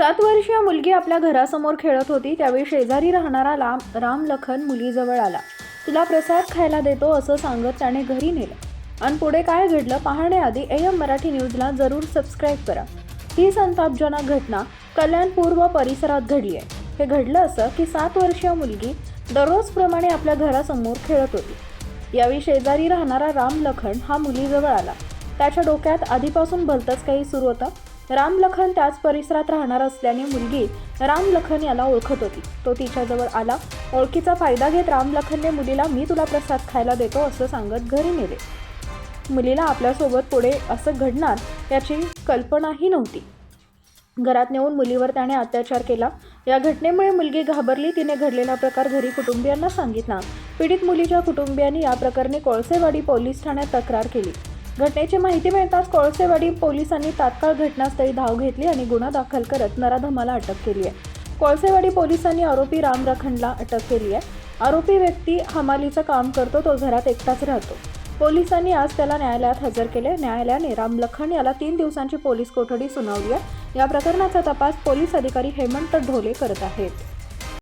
सात वर्षीय मुलगी आपल्या घरासमोर खेळत होती त्यावेळी शेजारी राहणारा राम राम लखन मुलीजवळ आला. तुला प्रसाद खायला देतो असं सांगत त्याने घरी नेलं. आणि पुढे काय घडलं पाहण्याआधी एम मराठी न्यूजला जरूर सबस्क्राईब करा. ही संतापजनक घटना कल्याण पूर्व परिसरात घडली आहे. हे घडलं असं की सात वर्षीय मुलगी दररोजप्रमाणे आपल्या घरासमोर खेळत होती. यावेळी शेजारी राहणारा राम लखन हा मुलीजवळ आला. त्याच्या डोक्यात आधीपासून भलतंच काही सुरू होतं. राम लखन त्याच परिसरात राहणार असल्याने मुलगी राम लखन याला ओळखत होती. तो तिच्याजवळ आला. ओळखीचा फायदा घेत राम लखनने मुलीला मी तुला प्रसाद खायला देतो असं सांगत घरी नेले. मुलीला आपल्यासोबत पुढे असं घडणार याची कल्पनाही नव्हती. घरात नेऊन मुलीवर त्याने अत्याचार केला. या घटनेमुळे मुलगी घाबरली. तिने घडलेला प्रकार घरी कुटुंबियांना सांगितला. पीडित मुलीच्या कुटुंबियांनी या प्रकरणी कोळसेवाडी पोलीस ठाण्यात तक्रार केली. घटनेची माहिती मिळताच कोळसेवाडी पोलिसांनी तात्काळ घटनास्थळी धाव घेतली आणि गुन्हा दाखल करत नराधमाला अटक केली आहे. कोळसेवाडी पोलिसांनी आरोपी राम रखनला अटक केली आहे. आरोपी व्यक्ती हमालीचं काम करतो तो घरात एकटाच राहतो. पोलिसांनी आज त्याला न्यायालयात हजर केले. न्यायालयाने राम लखन याला तीन दिवसांची पोलीस कोठडी सुनावली आहे. या प्रकरणाचा तपास पोलीस अधिकारी हेमंत ढोले करत आहेत.